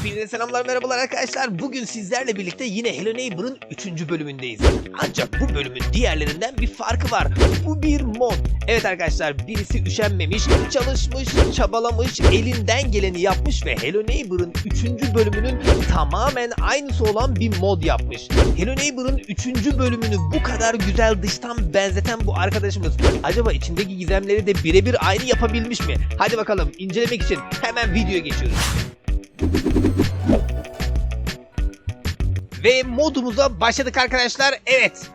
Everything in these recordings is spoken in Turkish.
Hepinize selamlar merhabalar arkadaşlar. Bugün sizlerle birlikte yine Hello Neighbor'ın 3. bölümündeyiz. Ancak bu bölümün diğerlerinden bir farkı var. Bu bir mod. Evet arkadaşlar birisi üşenmemiş, çalışmış, çabalamış, elinden geleni yapmış ve Hello Neighbor'ın 3. bölümünün tamamen aynısı olan bir mod yapmış. Hello Neighbor'ın 3. bölümünü bu kadar güzel dıştan benzeten bu arkadaşımız acaba içindeki gizemleri de birebir aynı yapabilmiş mi? Hadi bakalım incelemek için hemen videoya geçiyoruz. Ve modumuza başladık arkadaşlar. Evet.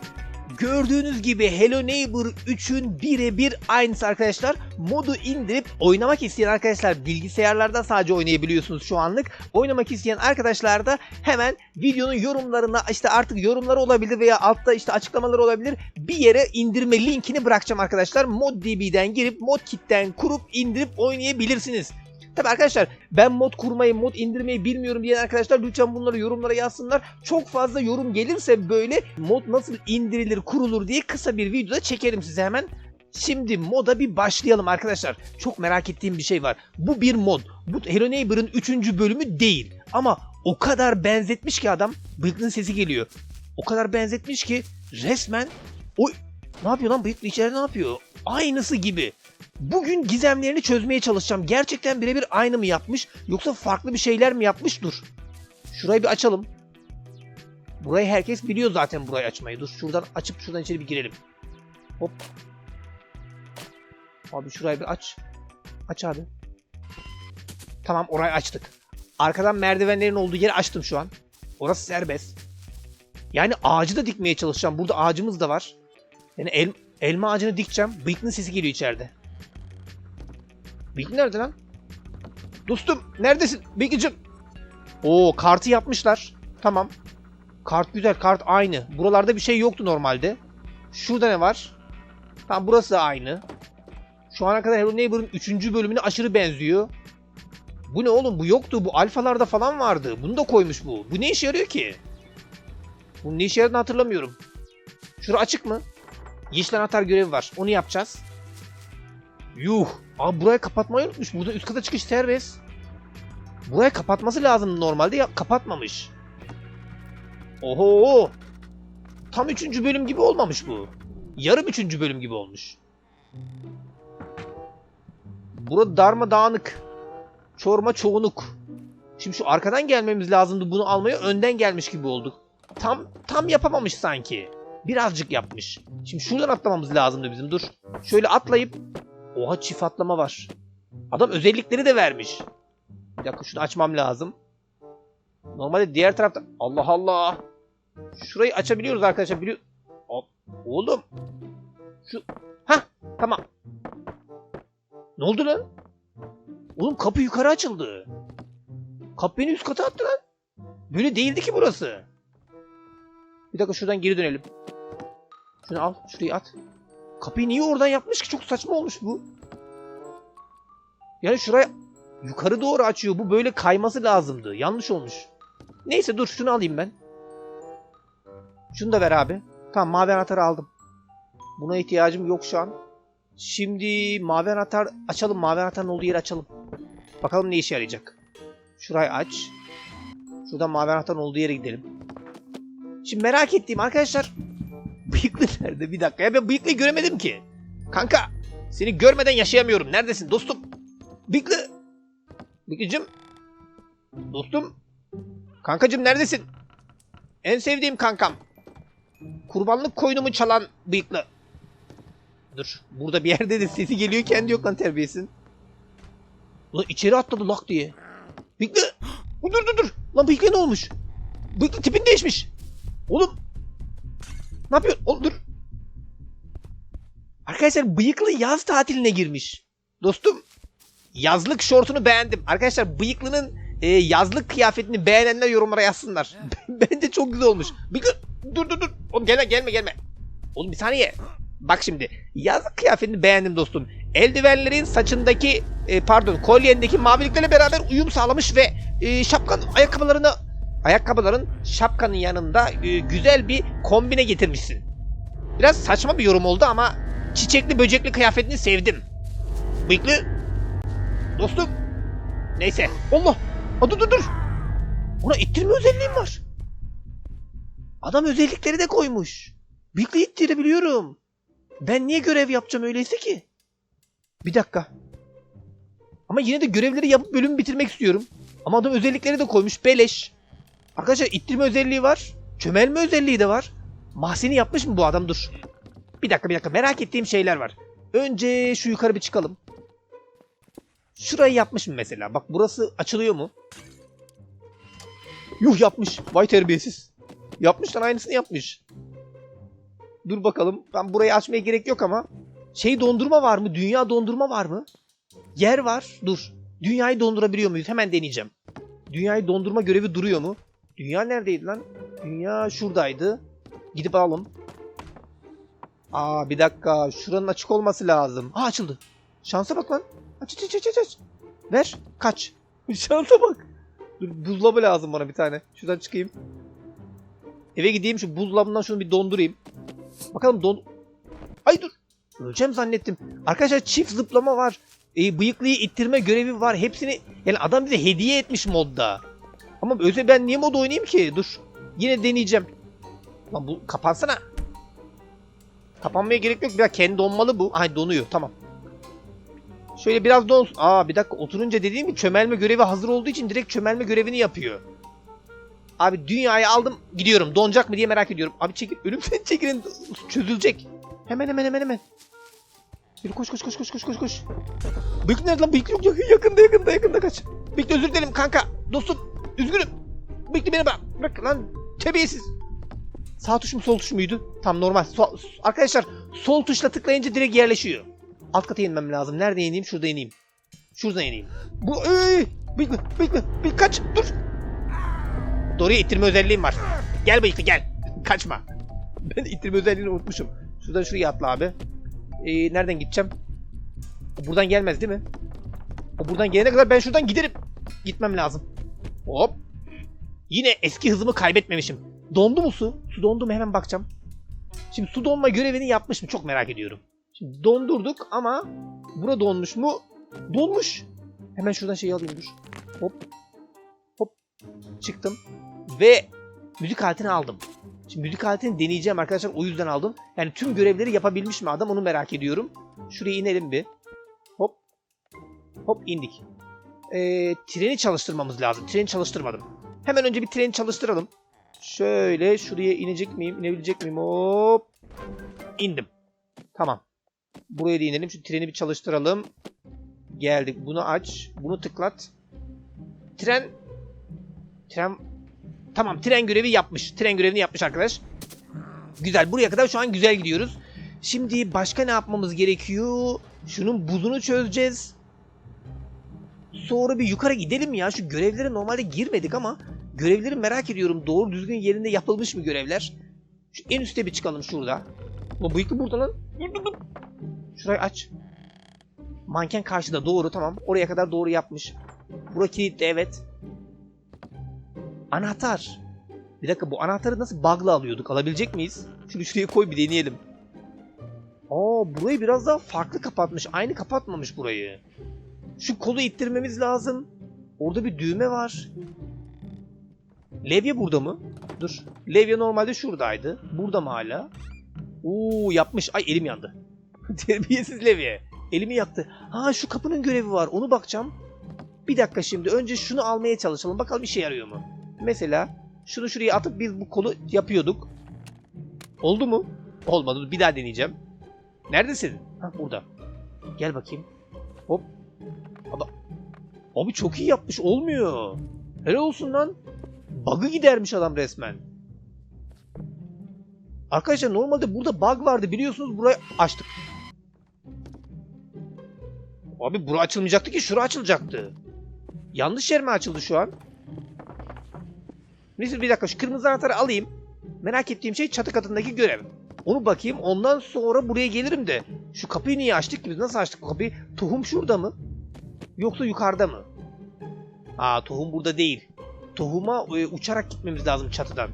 Gördüğünüz gibi Hello Neighbor 3'ün birebir aynısı arkadaşlar. Modu indirip oynamak isteyen arkadaşlar bilgisayarlarda sadece oynayabiliyorsunuz şu anlık. Oynamak isteyen arkadaşlar da hemen videonun yorumlarına işte artık yorumları olabilir veya altta işte açıklamaları olabilir. Bir yere indirme linkini bırakacağım arkadaşlar. ModDB'den girip ModKit'ten kurup indirip oynayabilirsiniz. Tabi arkadaşlar ben mod kurmayı, mod indirmeyi bilmiyorum diyen arkadaşlar lütfen bunları yorumlara yazsınlar. Çok fazla yorum gelirse böyle mod nasıl indirilir, kurulur diye kısa bir videoda çekerim size hemen. Şimdi moda bir başlayalım arkadaşlar. Çok merak ettiğim bir şey var. Bu bir mod. Bu Hello Neighbor'ın 3. bölümü değil. Ama o kadar benzetmiş ki adam. Bıyıklının sesi geliyor. O kadar benzetmiş ki resmen o ne yapıyor lan bıyıklı içeride ne yapıyor? Aynısı gibi. Bugün gizemlerini çözmeye çalışacağım. Gerçekten birebir aynı mı yapmış yoksa farklı bir şeyler mi yapmış? Dur. Şurayı bir açalım. Burayı herkes biliyor zaten burayı açmayı. Dur şuradan açıp şuradan içeri bir girelim. Hop. Abi şurayı bir aç. Aç abi. Tamam orayı açtık. Arkadan merdivenlerin olduğu yeri açtım şu an. Orası serbest. Yani ağacı da dikmeye çalışacağım. Burada ağacımız da var. Yani el, elma ağacını dikeceğim. Bıyıklının sesi geliyor içeride. Bilgi nerede lan? Dostum neredesin? Bilgicim. Oo kartı yapmışlar. Tamam. Kart güzel. Kart aynı. Buralarda bir şey yoktu normalde. Şurada ne var? Tamam burası da aynı. Şu ana kadar Hello Neighbor'ın 3. bölümüne aşırı benziyor. Bu ne oğlum? Bu yoktu. Bu alfalarda falan vardı. Bunu da koymuş bu. Bu ne işe yarıyor ki? Bunun ne işe yaradığını hatırlamıyorum. Şura açık mı? Yeşil anahtar görevi var. Onu yapacağız. Yuh. Abi burayı kapatmayı unutmuş. Burada üst kata çıkış serbest. Burayı kapatması lazım normalde ya kapatmamış. Oho. Tam üçüncü bölüm gibi olmamış bu. Yarım üçüncü bölüm gibi olmuş. Burada darma dağınık. Çorma çoğunluk. Şimdi şu arkadan gelmemiz lazımdı bunu almaya önden gelmiş gibi olduk. Tam tam yapamamış sanki. Birazcık yapmış. Şimdi şuradan atlamamız lazımdı bizim dur. Şöyle atlayıp Oha çift atlama var. Adam özellikleri de vermiş. Bir dakika şunu açmam lazım. Normalde diğer tarafta... Allah Allah. Şurayı açabiliyoruz arkadaşlar. Biliyor... Oğlum. Şu... Hah tamam. Ne oldu lan? Oğlum kapı yukarı açıldı. Kapı beni üst kata attı lan. Böyle değildi ki burası. Bir dakika şuradan geri dönelim. Şunu al. Şurayı at. Kapıyı niye oradan yapmış ki? Çok saçma olmuş bu. Yani şuraya yukarı doğru açıyor. Bu böyle kayması lazımdı. Yanlış olmuş. Neyse dur şunu alayım ben. Şunu da ver abi. Tamam mavi anahtarı aldım. Buna ihtiyacım yok şu an. Şimdi mavi anahtar açalım. Mavi anahtarın olduğu yeri açalım. Bakalım ne işe yarayacak. Şurayı aç. Şuradan mavi anahtarın olduğu yere gidelim. Şimdi merak ettiğim arkadaşlar Bıyıklı nerede? Bir dakika ya ben bıyıklıyı göremedim ki. Kanka seni görmeden yaşayamıyorum. Neredesin dostum? Bıyıklı. Bıyıklıcım. Dostum. Kankacım neredesin? En sevdiğim kankam. Kurbanlık koyunumu çalan bıyıklı. Dur. Burada bir yerde de sesi geliyor kendi yok lan terbiyesin. Ulan içeri atladı lak diye. Bıyıklı. Dur dur dur. Lan bıyıklı ne olmuş? Bıyıklı tipin değişmiş. Oğlum ne yapıyorsun? Oğlum dur. Arkadaşlar bıyıklı yaz tatiline girmiş. Dostum yazlık şortunu beğendim. Arkadaşlar bıyıklının e, yazlık kıyafetini beğenenler yorumlara yazsınlar. Bence çok güzel olmuş. Bıyıklı dur dur dur. Oğlum gelme gelme gelme. Oğlum bir saniye. Bak şimdi yazlık kıyafetini beğendim dostum. Eldivenlerin saçındaki e, pardon kolyendeki maviliklerle beraber uyum sağlamış ve e, şapkanın ayakkabılarını ayakkabıların şapkanın yanında e, güzel bir kombine getirmişsin. Biraz saçma bir yorum oldu ama çiçekli böcekli kıyafetini sevdim. Bıyıklı. Dostum. Neyse. Allah. Aa, dur dur dur. Buna ittirme özelliğim var. Adam özellikleri de koymuş. Bıyıklı ittirebiliyorum. Ben niye görev yapacağım öyleyse ki? Bir dakika. Ama yine de görevleri yapıp bölümü bitirmek istiyorum. Ama adam özellikleri de koymuş. Beleş. Arkadaşlar ittirme özelliği var. Çömelme özelliği de var. Mahzeni yapmış mı bu adam? Dur. Bir dakika bir dakika. Merak ettiğim şeyler var. Önce şu yukarı bir çıkalım. Şurayı yapmış mı mesela? Bak burası açılıyor mu? Yuh yapmış. Vay terbiyesiz. Yapmış lan aynısını yapmış. Dur bakalım. Ben burayı açmaya gerek yok ama. Şey dondurma var mı? Dünya dondurma var mı? Yer var. Dur. Dünyayı dondurabiliyor muyuz? Hemen deneyeceğim. Dünyayı dondurma görevi duruyor mu? Dünya neredeydi lan? Dünya şuradaydı. Gidip alalım. Aa bir dakika. Şuranın açık olması lazım. Aa açıldı. Şansa bak lan. Aç aç aç aç aç. Ver. Kaç. Şansa bak. Dur buzdolabı lazım bana bir tane. Şuradan çıkayım. Eve gideyim şu buzdolabından şunu bir dondurayım. Bakalım don... Ay dur. Öleceğim zannettim. Arkadaşlar çift zıplama var. E, bıyıklıyı ittirme görevi var. Hepsini... Yani adam bize hediye etmiş modda. Ama özel ben niye mod oynayayım ki? Dur. Yine deneyeceğim. Lan bu kapansana. Kapanmaya gerek yok. Biraz kendi donmalı bu. Ay donuyor. Tamam. Şöyle biraz donsun. Aa bir dakika oturunca dediğim gibi çömelme görevi hazır olduğu için direkt çömelme görevini yapıyor. Abi dünyayı aldım gidiyorum. Donacak mı diye merak ediyorum. Abi çekil. Ölümden çekilin. Çözülecek. Hemen hemen hemen hemen. Yürü koş koş koş koş koş koş koş. Bıyık nerede lan? Bıyık yok yakın yakında yakında yakında kaç. Bıyık özür dilerim kanka. Dostum üzgünüm. Bıyık beni bırak. Bırak lan terbiyesiz. Sağ tuş mu sol tuş muydu? Tam normal. Sol- arkadaşlar sol tuşla tıklayınca direkt yerleşiyor. Alt kata inmem lazım. Nerede ineyim? Şurada ineyim. Şurada ineyim. Bu ey! Bıyıklı, bıyıklı, bıyık kaç, dur. Doğruya ittirme özelliğim var. Gel bıyıklı gel. Kaçma. Ben ittirme özelliğini unutmuşum. Şuradan şuraya atla abi. Ee, nereden gideceğim? O buradan gelmez değil mi? O buradan gelene kadar ben şuradan giderim. Gitmem lazım. Hop. Yine eski hızımı kaybetmemişim. Dondu mu su? Su dondu mu hemen bakacağım. Şimdi su donma görevini yapmış mı? Çok merak ediyorum. Şimdi dondurduk ama bura donmuş mu? Donmuş. Hemen şuradan şeyi alayım dur. Hop. Hop. Çıktım. Ve müzik aletini aldım. Şimdi müzik aletini deneyeceğim arkadaşlar o yüzden aldım. Yani tüm görevleri yapabilmiş mi adam onu merak ediyorum. Şuraya inelim bir. Hop. Hop indik. Ee, treni çalıştırmamız lazım. Treni çalıştırmadım. Hemen önce bir treni çalıştıralım. Şöyle şuraya inecek miyim? İnebilecek miyim? Hop. İndim. Tamam. Buraya da inelim. Şu treni bir çalıştıralım. Geldik. Bunu aç. Bunu tıklat. Tren... Tren... Tamam tren görevi yapmış. Tren görevini yapmış arkadaş. Güzel. Buraya kadar şu an güzel gidiyoruz. Şimdi başka ne yapmamız gerekiyor? Şunun buzunu çözeceğiz. Sonra bir yukarı gidelim ya. Şu görevlere normalde girmedik ama görevleri merak ediyorum. Doğru düzgün yerinde yapılmış mı görevler? Şu en üste bir çıkalım şurada. Bu bıyıklı burada lan. Şurayı aç. Manken karşıda doğru tamam. Oraya kadar doğru yapmış. Bura kilitli evet. Anahtar. Bir dakika bu anahtarı nasıl bug'la alıyorduk? Alabilecek miyiz? Şunu şuraya koy bir deneyelim. Aa burayı biraz daha farklı kapatmış. Aynı kapatmamış burayı. Şu kolu ittirmemiz lazım. Orada bir düğme var. Levye burada mı? Dur. Levye normalde şuradaydı. Burada mı hala? Oo yapmış. Ay elim yandı. Terbiyesiz levye. Elimi yaktı. Ha şu kapının görevi var. Onu bakacağım. Bir dakika şimdi. Önce şunu almaya çalışalım. Bakalım işe yarıyor mu? Mesela şunu şuraya atıp biz bu kolu yapıyorduk. Oldu mu? Olmadı. Bir daha deneyeceğim. Neredesin? Ha burada. Gel bakayım. Abi, abi çok iyi yapmış. Olmuyor. Helal olsun lan. Bug'ı gidermiş adam resmen. Arkadaşlar normalde burada bug vardı biliyorsunuz burayı açtık. Abi bura açılmayacaktı ki şura açılacaktı. Yanlış yer mi açıldı şu an? Neyse bir dakika şu kırmızı anahtarı alayım. Merak ettiğim şey çatı katındaki görev. Onu bakayım ondan sonra buraya gelirim de. Şu kapıyı niye açtık ki biz nasıl açtık bu kapıyı? Tohum şurada mı? Yoksa yukarıda mı? Aa tohum burada değil. Tohuma e, uçarak gitmemiz lazım çatıdan.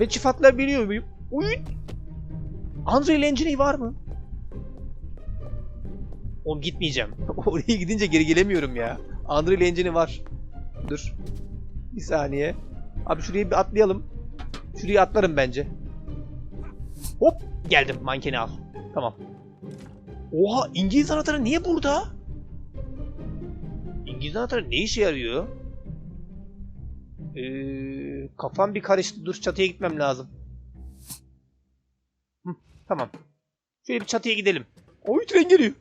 Ve çift atlayabiliyor muyum? Uy! Unreal Engine var mı? Oğlum gitmeyeceğim. Oraya gidince geri gelemiyorum ya. Unreal Engine'i var. Dur. Bir saniye. Abi şuraya bir atlayalım. Şuraya atlarım bence. Hop geldim mankeni al. Tamam. Oha İngiliz anahtarı niye burada? İngiliz anahtarı ne işe yarıyor? Ee, kafam bir karıştı. Dur çatıya gitmem lazım. Hı, tamam. Şöyle bir çatıya gidelim. Oy tren geliyor.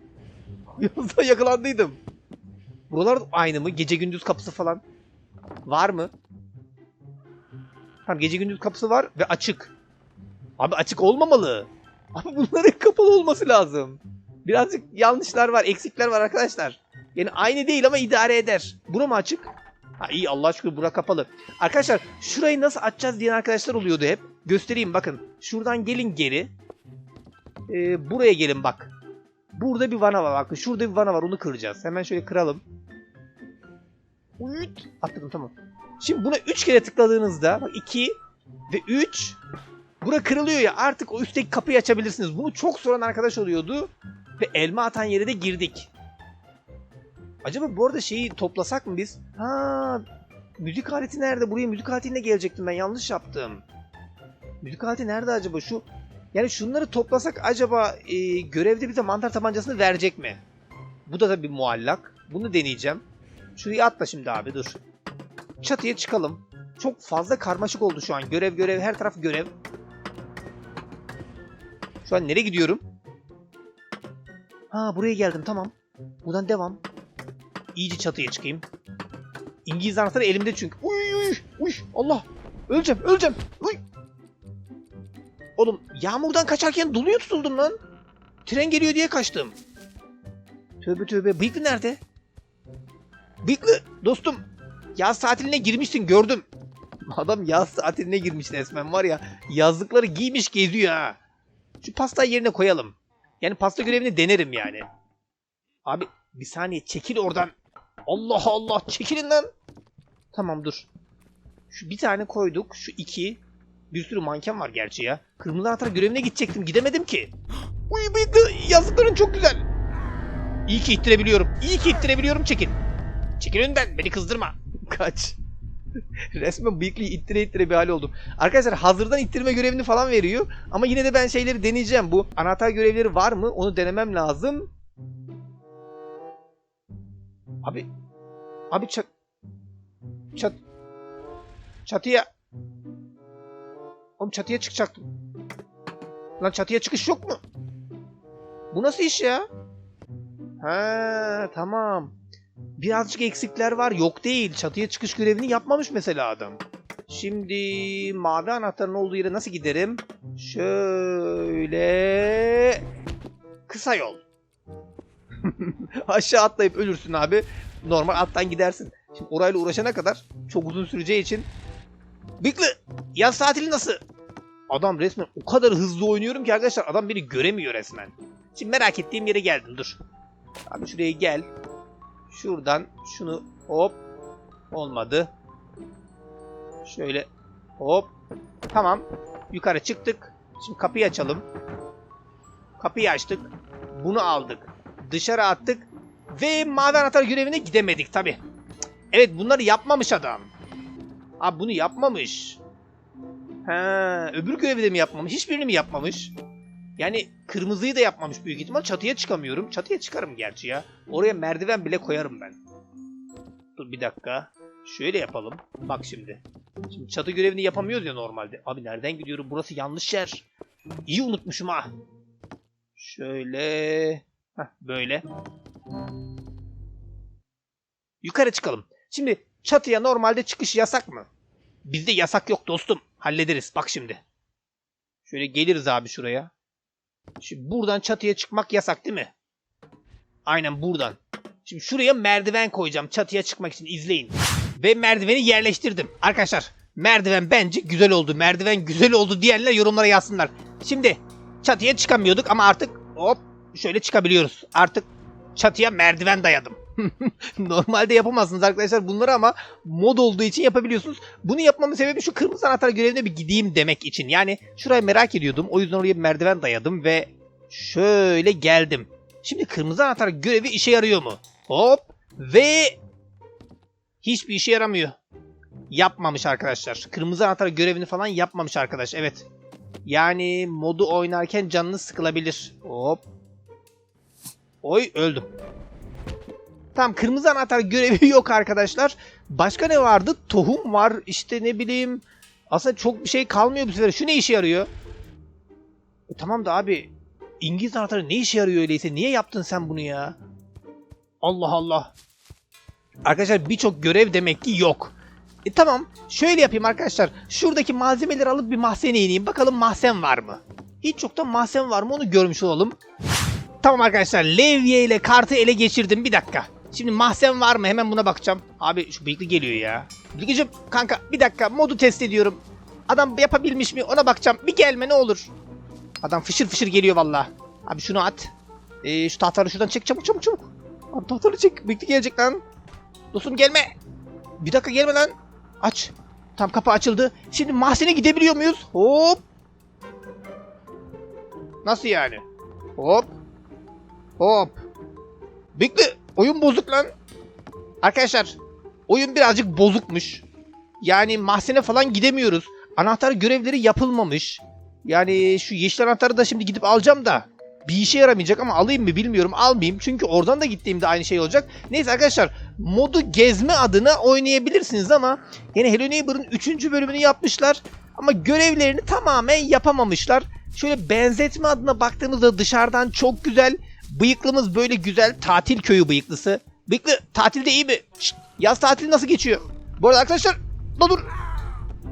Yalnız yakalandıydım. Buralar aynı mı? Gece gündüz kapısı falan. Var mı? Tamam gece gündüz kapısı var ve açık. Abi açık olmamalı. Abi bunların kapalı olması lazım. Birazcık yanlışlar var, eksikler var arkadaşlar. Yani aynı değil ama idare eder. Bura mı açık? Ha iyi Allah şükür bura kapalı. Arkadaşlar şurayı nasıl açacağız diyen arkadaşlar oluyordu hep. Göstereyim bakın. Şuradan gelin geri. Ee, buraya gelin bak. Burada bir vana var bakın. Şurada bir vana var onu kıracağız. Hemen şöyle kıralım. Uyut. Atladım tamam. Şimdi buna 3 kere tıkladığınızda bak 2 ve 3 bura kırılıyor ya artık o üstteki kapıyı açabilirsiniz. Bunu çok soran arkadaş oluyordu ve elma atan yere de girdik. Acaba bu arada şeyi toplasak mı biz? Ha, müzik aleti nerede? Buraya müzik aletiyle gelecektim ben yanlış yaptım. Müzik aleti nerede acaba şu? Yani şunları toplasak acaba e, görevde bize mantar tabancasını verecek mi? Bu da tabii muallak. Bunu deneyeceğim. Şurayı atla şimdi abi dur. Çatıya çıkalım. Çok fazla karmaşık oldu şu an. Görev görev her taraf görev. Şu an nereye gidiyorum? Ha buraya geldim tamam. Buradan devam. İyice çatıya çıkayım. İngiliz anahtarı elimde çünkü. Uy uy uy Allah. Öleceğim öleceğim. Uy. Oğlum yağmurdan kaçarken doluya tutuldum lan. Tren geliyor diye kaçtım. Tövbe tövbe. Bıyıklı nerede? Bıyıklı dostum. Yaz tatiline girmişsin gördüm. Adam yaz tatiline girmiş resmen var ya. Yazlıkları giymiş geziyor ha. Şu pastayı yerine koyalım. Yani pasta görevini denerim yani. Abi bir saniye çekil oradan. Allah Allah çekilin lan. Tamam dur. Şu bir tane koyduk. Şu iki. Bir sürü manken var gerçi ya. Kırmızı anahtar görevine gidecektim. Gidemedim ki. Uy yazdıkların çok güzel. İyi ki ittirebiliyorum. İyi ki ittirebiliyorum çekil. Çekil önden beni kızdırma. Kaç. Resmen bıyıklıyı ittire ittire bir hal oldum. Arkadaşlar hazırdan ittirme görevini falan veriyor. Ama yine de ben şeyleri deneyeceğim. Bu anahtar görevleri var mı? Onu denemem lazım. Abi. Abi çat. Çat. Çatıya. Oğlum çatıya çıkacaktım. Lan çatıya çıkış yok mu? Bu nasıl iş ya? Ha tamam. Birazcık eksikler var. Yok değil. Çatıya çıkış görevini yapmamış mesela adam. Şimdi mavi anahtarın olduğu yere nasıl giderim? Şöyle kısa yol. Aşağı atlayıp ölürsün abi. Normal attan gidersin. Şimdi orayla uğraşana kadar çok uzun süreceği için Bıyıklı yaz tatili nasıl? Adam resmen o kadar hızlı oynuyorum ki arkadaşlar adam beni göremiyor resmen. Şimdi merak ettiğim yere geldim dur. Abi şuraya gel. Şuradan şunu hop olmadı. Şöyle hop. Tamam. Yukarı çıktık. Şimdi kapıyı açalım. Kapıyı açtık. Bunu aldık. Dışarı attık. Ve mavi anahtar görevine gidemedik tabi. Evet bunları yapmamış adam. Abi bunu yapmamış. Ha, öbür görevi de mi yapmamış? Hiçbirini mi yapmamış? Yani kırmızıyı da yapmamış büyük ihtimal. Çatıya çıkamıyorum. Çatıya çıkarım gerçi ya. Oraya merdiven bile koyarım ben. Dur bir dakika. Şöyle yapalım. Bak şimdi. Şimdi çatı görevini yapamıyoruz ya normalde. Abi nereden gidiyorum? Burası yanlış yer. İyi unutmuşum ha. Şöyle. Heh, böyle. Yukarı çıkalım. Şimdi çatıya normalde çıkış yasak mı? Bizde yasak yok dostum. Hallederiz. Bak şimdi. Şöyle geliriz abi şuraya. Şimdi buradan çatıya çıkmak yasak değil mi? Aynen buradan. Şimdi şuraya merdiven koyacağım çatıya çıkmak için izleyin. Ve merdiveni yerleştirdim. Arkadaşlar merdiven bence güzel oldu. Merdiven güzel oldu diyenler yorumlara yazsınlar. Şimdi çatıya çıkamıyorduk ama artık hop şöyle çıkabiliyoruz. Artık çatıya merdiven dayadım. Normalde yapamazsınız arkadaşlar bunları ama mod olduğu için yapabiliyorsunuz. Bunu yapmamın sebebi şu kırmızı anahtar görevine bir gideyim demek için. Yani şurayı merak ediyordum. O yüzden oraya bir merdiven dayadım ve şöyle geldim. Şimdi kırmızı anahtar görevi işe yarıyor mu? Hop ve hiçbir işe yaramıyor. Yapmamış arkadaşlar. Kırmızı anahtar görevini falan yapmamış arkadaş. Evet. Yani modu oynarken canınız sıkılabilir. Hop. Oy öldüm. Tamam kırmızı anahtar görevi yok arkadaşlar. Başka ne vardı? Tohum var. İşte ne bileyim. Aslında çok bir şey kalmıyor bu sefer. Şu ne işe yarıyor? E, tamam da abi. İngiliz anahtarı ne işe yarıyor öyleyse? Niye yaptın sen bunu ya? Allah Allah. Arkadaşlar birçok görev demek ki yok. E tamam. Şöyle yapayım arkadaşlar. Şuradaki malzemeleri alıp bir mahzene ineyim. Bakalım mahzen var mı? Hiç yoktan mahzen var mı onu görmüş olalım. Tamam arkadaşlar. Levye ile kartı ele geçirdim. Bir dakika. Şimdi mahzen var mı? Hemen buna bakacağım. Abi şu bıyıklı geliyor ya. Bilgicim kanka bir dakika modu test ediyorum. Adam yapabilmiş mi ona bakacağım. Bir gelme ne olur. Adam fışır fışır geliyor valla. Abi şunu at. Ee, şu tahtaları şuradan çek çabuk çabuk çabuk. Abi tahtaları çek. Bıyıklı gelecek lan. Dostum gelme. Bir dakika gelme lan. Aç. Tam kapı açıldı. Şimdi mahzene gidebiliyor muyuz? Hop. Nasıl yani? Hop. Hop. Bekle. Oyun bozuk lan. Arkadaşlar. Oyun birazcık bozukmuş. Yani mahzene falan gidemiyoruz. Anahtar görevleri yapılmamış. Yani şu yeşil anahtarı da şimdi gidip alacağım da. Bir işe yaramayacak ama alayım mı bilmiyorum almayayım. Çünkü oradan da gittiğimde aynı şey olacak. Neyse arkadaşlar modu gezme adına oynayabilirsiniz ama yine Hello Neighbor'ın 3. bölümünü yapmışlar. Ama görevlerini tamamen yapamamışlar. Şöyle benzetme adına baktığımızda dışarıdan çok güzel. Bıyıklımız böyle güzel. Tatil köyü bıyıklısı. Bıyıklı tatilde iyi mi? Şşt, yaz tatili nasıl geçiyor? Bu arada arkadaşlar dur dur.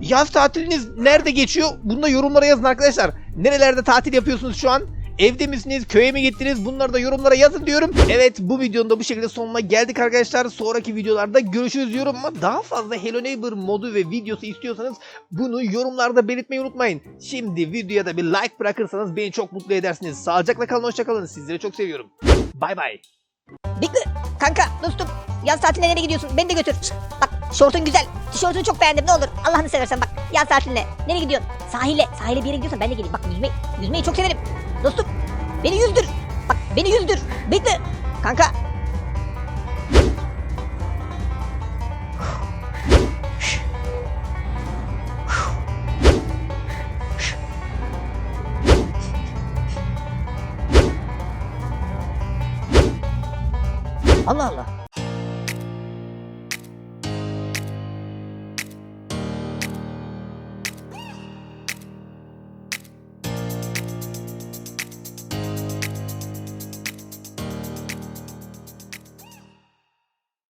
Yaz tatiliniz nerede geçiyor? Bunu da yorumlara yazın arkadaşlar. Nerelerde tatil yapıyorsunuz şu an? Evde misiniz? Köye mi gittiniz? Bunları da yorumlara yazın diyorum. Evet bu videonun da bu şekilde sonuna geldik arkadaşlar. Sonraki videolarda görüşürüz diyorum ama daha fazla Hello Neighbor modu ve videosu istiyorsanız bunu yorumlarda belirtmeyi unutmayın. Şimdi videoya da bir like bırakırsanız beni çok mutlu edersiniz. Sağlıcakla kalın hoşçakalın. Sizleri çok seviyorum. Bay bay. Bigli kanka dostum yaz tatiline nereye gidiyorsun? Beni de götür. Bak şortun güzel. Tişörtünü çok beğendim ne olur. Allah'ını seversen bak yaz tatiline. Nereye gidiyorsun? Sahile. Sahile bir yere gidiyorsan ben de geleyim. Bak yüzmeyi, yüzmeyi çok severim. Dostum beni yüzdür. Bak beni yüzdür. Bigli kanka.